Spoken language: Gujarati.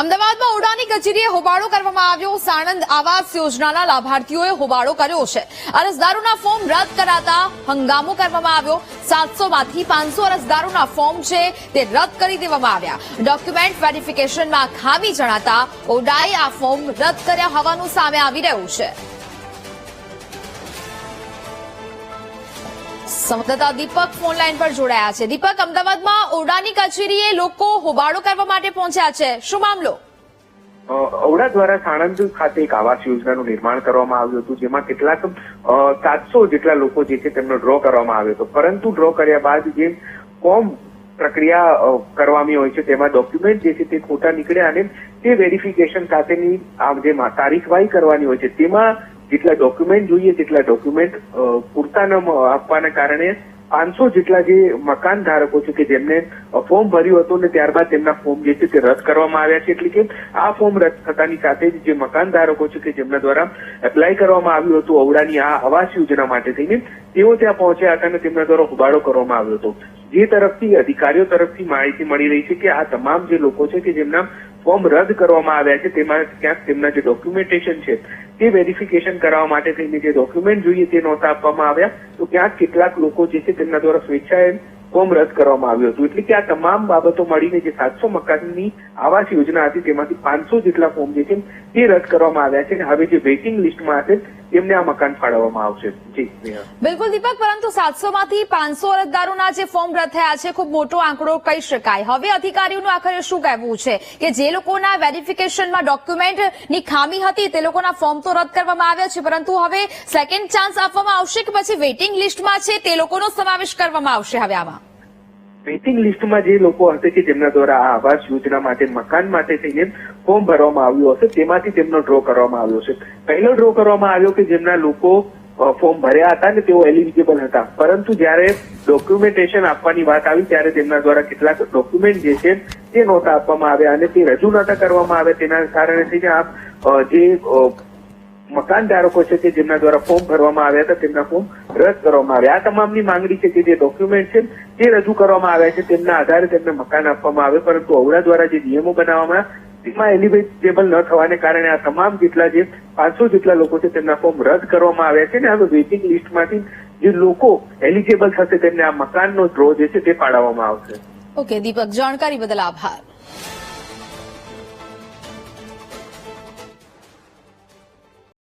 અમદાવાદમાં ઓડાની કચેરીએ હોબાળો કરવામાં આવ્યો. સાણંદ આવાસ યોજનાના લાભાર્થીઓએ હોબાળો કર્યો છે. અરજદારોના ફોર્મ રદ કરાતા હંગામો કરવામાં આવ્યો. સાતસો માંથી પાંચસો અરજદારોના ફોર્મ છે તે રદ કરી દેવામાં આવ્યા. ડોક્યુમેન્ટ વેરિફિકેશનમાં ખામી જણાતા ઓડાએ આ ફોર્મ રદ કર્યા હોવાનું સામે આવી રહ્યું છે. સંવાદદાતા દીપક ફોનલાઈન પર જોડાયા છે. દીપક, અમદાવાદમાં ઓરડાની કચેરીએ લોકો હોબાળો કરવા માટે પહોંચ્યા છે. શું મામલો? ઔડા દ્વારા સાણંદ ખાતે એક આવાસ યોજનાનું નિર્માણ કરવામાં આવ્યું હતું, જેમાં કેટલાક સાતસો જેટલા લોકો જે છે તેમનો ડ્રો કરવામાં આવ્યો હતો. પરંતુ ડ્રો કર્યા બાદ જે ફોર્મ પ્રક્રિયા કરવાની હોય છે, તેમાં ડોક્યુમેન્ટ જે છે તે ખોટા નીકળ્યા અને તે વેરિફિકેશન સાથેની આ જે તારીખવાહી કરવાની હોય છે, તેમાં જેટલા ડોક્યુમેન્ટ જોઈએ તેટલા ડોક્યુમેન્ટ પૂરતા ન આપવાના કારણે પાંચસો જેટલા જે મકાન ધારકો છે કે જેમને ફોર્મ ભર્યું હતું ને ત્યારબાદ તેમના ફોર્મ જે છે તે રદ કરવામાં આવ્યા છે. એટલે કે આ ફોર્મ રદ થતાની સાથે જ જે મકાન ધારકો છે કે જેમના દ્વારા એપ્લાય કરવામાં આવ્યું હતું ઔડાની આ આવાસ યોજના માટે થઈને, તેઓ ત્યાં પહોંચ્યા હતા અને તેમના દ્વારા હોબાળો કરવામાં આવ્યો હતો. જે તરફથી, અધિકારીઓ તરફથી માહિતી મળી રહી છે કે આ તમામ જે લોકો છે કે જેમના ફોર્મ રદ કરવામાં આવ્યા છે, તેમાં ક્યાંક તેમના જે ડોક્યુમેન્ટેશન છે, તે વેરિફિકેશન કરવા માટે થઈને જે ડોક્યુમેન્ટ જોઈએ તે નહોતા આપવામાં આવ્યા. તો ક્યાંક કેટલાક લોકો જે છે તેમના દ્વારા સ્વેચ્છાએ ફોર્મ રદ કરવામાં આવ્યું હતું. એટલે કે આ તમામ બાબતો મળીને જે સાતસો મકાનની આવાસ યોજના હતી, તેમાંથી પાંચસો જેટલા ફોર્મ જે છે તે રદ કરવામાં આવ્યા છે. અને હવે જે વેઇટિંગ લિસ્ટમાં હશે તેમને આ મકાન ફાળવવામાં આવશે. બિલકુલ દીપક, પરંતુ સાતસો માંથી પાંચસો અરજદારોના જે ફોર્મ રદ થયા છે, ખૂબ મોટો આંકડો કહી શકાય. હવે અધિકારીઓનું આખરે શું કહેવું છે? કે જે લોકોના વેરિફિકેશનમાં ડોક્યુમેન્ટની ખામી હતી, તે લોકોના ફોર્મ તો રદ કરવામાં આવ્યા છે, પરંતુ હવે સેકન્ડ ચાન્સ આપવામાં આવશે કે પછી વેઇટિંગ લિસ્ટમાં છે, તે લોકોનો સમાવેશ કરવામાં આવશે હવે આમાં? વેઇટિંગ લિસ્ટમાં જે લોકો હશે કે જેમના દ્વારા આ આવાસ યોજના માટે, મકાન માટે થઈને ફોર્મ ભરવામાં આવ્યું હશે, તેમાંથી તેમનો ડ્રો કરવામાં આવ્યો છે. પહેલો ડ્રો કરવામાં આવ્યો કે જેમના લોકો ફોર્મ ભર્યા હતા ને તેઓ એલિજિબલ હતા. પરંતુ જ્યારે ડોક્યુમેન્ટેશન આપવાની વાત આવી, ત્યારે તેમના દ્વારા કેટલાક ડોક્યુમેન્ટ જે છે, તે નહોતા આપવામાં આવ્યા અને તે રજૂ નહોતા કરવામાં આવ્યા. તેના કારણે થઈને આ જે મકાન ધારકો છે કે જેમના દ્વારા ફોર્મ ભરવામાં આવ્યા હતા, તેમના ફોર્મ રદ કરવામાં આવ્યા. આ તમામની માંગણી છે કે જે ડોક્યુમેન્ટ છે તે રજૂ કરવામાં આવ્યા છે, તેમના આધારે તેમને મકાન આપવામાં આવે, પરંતુ ઔડા દ્વારા જે નિયમો બનાવવામાં તેમાં એલિવેટેબલ ન થવાને કારણે આ તમામ જેટલા જે પાંચસો જેટલા લોકો છે તેમના ફોર્મ રદ કરવામાં આવ્યા છે ને હવે વેઇટિંગ લિસ્ટમાંથી જે લોકો એલિજેબલ થશે તેમને આ મકાનનો ડ્રો જે છે તે પાડવામાં આવશે. ઓકે દીપક, જાણકારી બદલ આભાર.